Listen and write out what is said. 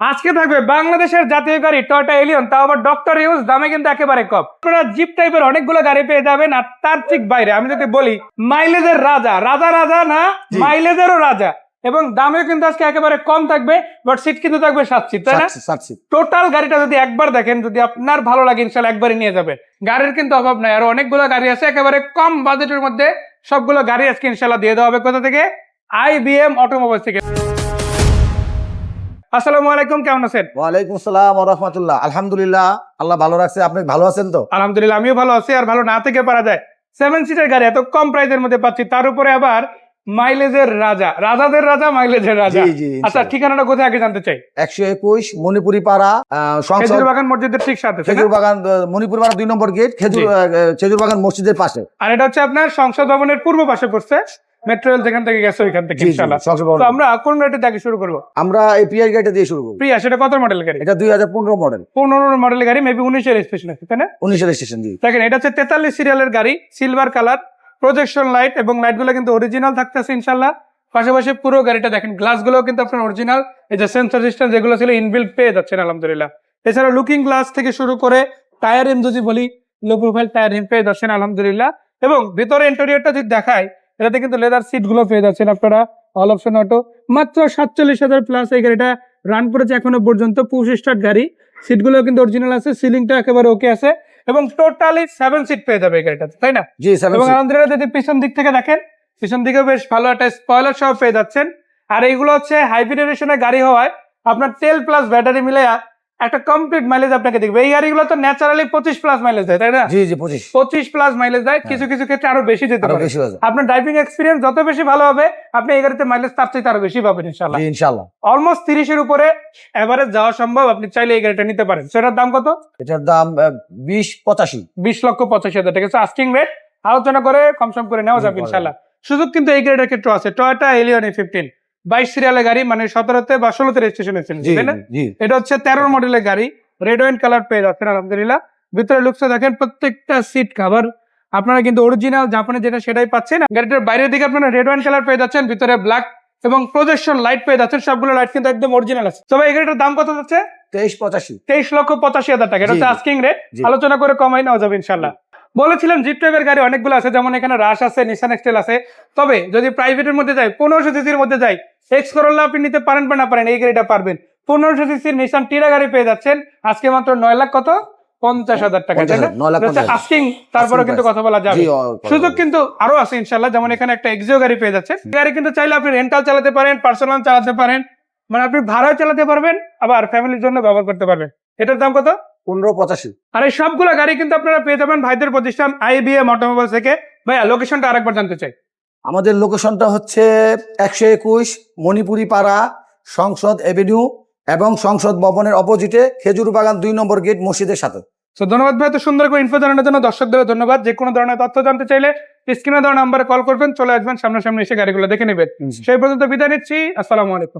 আজকে থাকবে বাংলাদেশের জাতীয় গাড়ি টয়টা এলিয়ন তাও আবার ডক্টর ইউজ দামে কিন্তু একেবারে কম। আপনারা জিপ টাইপের অনেকগুলো গাড়ি পেয়ে যাবেন আর তার ঠিক বাইরে আমি যদি বলি মাইলেজের রাজা। রাজা রাজা না মাইলেজেরও রাজা। এবং দামেও কিন্তু আজকে একেবারে কম থাকবে বাট সিট কিন্তু থাকবে সাত সিট তাই না। টোটাল গাড়িটা যদি একবার দেখেন যদি আপনার ভালো লাগে ইনশাল্লাহ একবারই নিয়ে যাবেন। গাড়ির কিন্তু অভাব নাই আর অনেকগুলো গাড়ি আছে একেবারে কম বাজেটের মধ্যে সবগুলো গাড়ি আজকে ইনশাল্লাহ দিয়ে দেওয়া হবে। কোথা থেকে? আইবিএম অটোমোবাইল থেকে। আসসালামু আলাইকুম কেমন আছেন? ওয়ালাইকুম আসসালাম রহমতুল্লাহ। আলহামদুলিল্লাহ আল্লাহ ভালো রাখছে। আপনি ভালো আছেন তো? আলহামদুলিল্লাহ আমিও ভালো আছি আর ভালো না থেকে পারা যায়। সেভেন সিটের গাড়ি এত কম মধ্যে পাচ্ছি। তার উপরে আবার মাইলেজের রাজা রাজাদের রাজা মাইলেজের রাজা। আচ্ছা ঠিকানাটা কোথায় আগে জানতে চাই? একশো একুশ মণিপুরি পাড়া খেজুর বাগান মসজিদের ঠিক সাথে খেজুর বাগান মণিপুরি পাড়া দুই নম্বর গেট খেজুর খেজুর বাগান মসজিদের পাশে। আর এটা হচ্ছে আপনার সংসদ ভবনের পূর্ব পাশে পড়ছে। মেট্রো রেল যেখান থেকে গেছে ওইখান থেকে ইনশাআল্লাহ। তো আমরা কোন রেটে থেকে শুরু করব? আমরা এই পিআই গাড়িটা দিয়ে শুরু করব। প্রিয়া সেটা কত মডেল গাড়ি? এটা দুই হাজার পনেরো মডেল পনেরো মডেল গাড়ি মেবি উনিশের স্টেশন আছে তাই না? উনিশের স্টেশন জি। দেখেন এটা হচ্ছে তেতাল্লিশ সিরিয়ালের গাড়ি সিলভার কালার প্রজেকশন লাইট এবং লাইটগুলো কিন্তু অরিজিনাল থাকতেছে ইনশাল্লাহ পাশাপাশি পুরো গাড়িটা দেখেন গ্লাসগুলো কিন্তু আপনার অরিজিনাল এই যে সেন্সর সিস্টেম যেগুলো ছিল ইনবিল্ট পেয়ে যাচ্ছেন আলহামদুলিল্লাহ। এছাড়া লুকিং গ্লাস থেকে শুরু করে টায়ার রিম যদি বলি লো প্রোফাইল টায়ার রিম পেয়ে যাচ্ছেন আলহামদুলিল্লাহ। এবং ভিতরে ইন্টেরিয়রটা যদি দেখায় এটাতে কিন্তু লেদার সিটগুলো পেয়ে যাচ্ছেন আপনারা অল অপশন অটো মাত্র সাতচল্লিশ হাজার প্লাস এই গাড়িটা রান করেছে এখনও পর্যন্ত পুশ স্টার্ট গাড়ি। সিটগুলো কিন্তু অরিজিনাল আছে সিলিংটা একেবারে ওকে আছে এবং টোটালি সেভেন সিট পেয়ে যাবে এই গাড়িটাতে তাই না? জি এবং আলহামদুলিল্লাহ যদি পিছন দিক থেকে দেখেন পিছন দিকে বেশ ভালো একটা স্পয়লার সহ পেয়ে যাচ্ছেন। আর এইগুলো হচ্ছে হাইব্রিডেশনের গাড়ি হওয়ায় আপনার তেল প্লাস ব্যাটারি মিলে একটা কমপ্লিট মাইলেজ আপনাকে দেখবে। এই গাড়িগুলো তো ন্যাচারালি পঁচিশ প্লাস মাইলেজ দেয় তাই না? জি জি পঁচিশ। পঁচিশ প্লাস মাইলেজ দেয় কিছু কিছু ক্ষেত্রে আরও বেশি যেতে পারে। হয়ে আপনার ড্রাইভিং এক্সপিরিয়েন্স যত বেশি ভালো হবে আপনি এই গাড়িতে মাইলেজ তার চাইতে আরও বেশি পাবেন ইনশাল্লাহ ইনশাল্লাহ অলমোস্ট তিরিশের উপরে এভারেজ যাওয়া সম্ভব আপনি চাইলে এই গাড়িটা নিতে পারেন। সেটার দাম কত? এটার দাম বিশ পঁচাশি। বিশ লক্ষ পঁচাশি হাজার টাকা। আস্কিং রেট আলোচনা করে কম সম করে নেওয়া যাবে ইনশাল্লাহ সুযোগ কিন্তু এই গ্রেডের ক্ষেত্রে আছে। টয়টা এলিয়ন এ ফিফটিন বাইশ সিরিয়ালের গাড়ি মানে সতেরোতে বা ষোলোতে রেজিস্ট্রেশন হয়েছিল তাই না? এটা হচ্ছে তেরো মডেলের গাড়ি রেড ওয়াইন কালার পেয়ে যাচ্ছেন আলহামদুলিল্লাহ। ভিতরে লুকসে দেখেন প্রত্যেকটা সিট কাভার আপনারা কিন্তু অরিজিনাল জাপানে যেটা সেটাই পাচ্ছেন। গাড়িটার বাইরের দিকে আপনারা রেড ওয়াইন কালার পেয়ে যাচ্ছেন ভিতরে ব্ল্যাক এবং প্রজেকশন লাইট পেয়ে যাচ্ছেন সবগুলো লাইট কিন্তু একদম অরিজিনাল আছে। তবে এই গাড়িটার দাম কত যাচ্ছে? তেইশ পঁচাশি। তেইশ লক্ষ পঁচাশি হাজার টাকা এটা হচ্ছে আস্কিং রেট আলোচনা করে কমাই নেওয়া যাবে ইনশাল্লাহ বলেছিলাম জিপ টাইপের গাড়ি অনেকগুলো আছে যেমন এখানে রাশ আছে নিসান এক্সটেল আছে। তবে যদি প্রাইভেটের মধ্যে যাই পনেরোশো সিসির মধ্যে যাই এক্স করোলা আপনি নিতে পারেন বা না পারেন এই গাড়িটা পারবেন। পনেরোশো সিসির নিসান টিরা গাড়ি পেয়ে যাচ্ছেন আজকে মাত্র নয় লাখ কত? পঞ্চাশ হাজার টাকা পঞ্চাশ হাজার, নয় লাখ পঞ্চাশ হাজার। আস্কিং তারপরে কিন্তু কথা বলা যাবে। সুযোগ কিন্তু আরও আছে ইনশাল্লাহ। যেমন এখানে একটা এক্সিও গাড়ি পেয়ে যাচ্ছে গাড়ি কিন্তু চাইলে আপনি রেন্টাল চালাতে পারেন পার্সোনাল চালাতে পারেন। মানে আপনি ভাড়াও চালাতে পারবেন আবার ফ্যামিলির জন্য ব্যবহার করতে পারবেন। এটার দাম কত? পনেরো পঁচাশি। আর এই সবগুলো গাড়ি কিন্তু আপনারা পেয়ে যাবেন ভাইদের প্রতিষ্ঠান আইবিএম অটোমোবাইল থেকে। ভাইয়া লোকেশনটা আরেকবার জানতে চাই। আমাদের লোকেশনটা হচ্ছে একশো একুশ মণিপুরি পাড়া সংসদ এভিনিউ এবং সংসদ ভবনের অপোজিটে খেজুর বাগান দুই নম্বর গেট মসজিদের সাথে। তো ধন্যবাদ ভাই এত সুন্দর করে ইনফো জানানোর জন্য দর্শকদের ধন্যবাদ। যে কোনো ধরনের তথ্য জানতে চাইলে স্ক্রিনে দেওয়া নাম্বারে কল করবেন চলে আসবেন সামনাসামনি এসে গাড়িগুলো দেখে নেবেন। সেই পর্যন্ত বিদায় নিচ্ছি। আসসালামু আলাইকুম।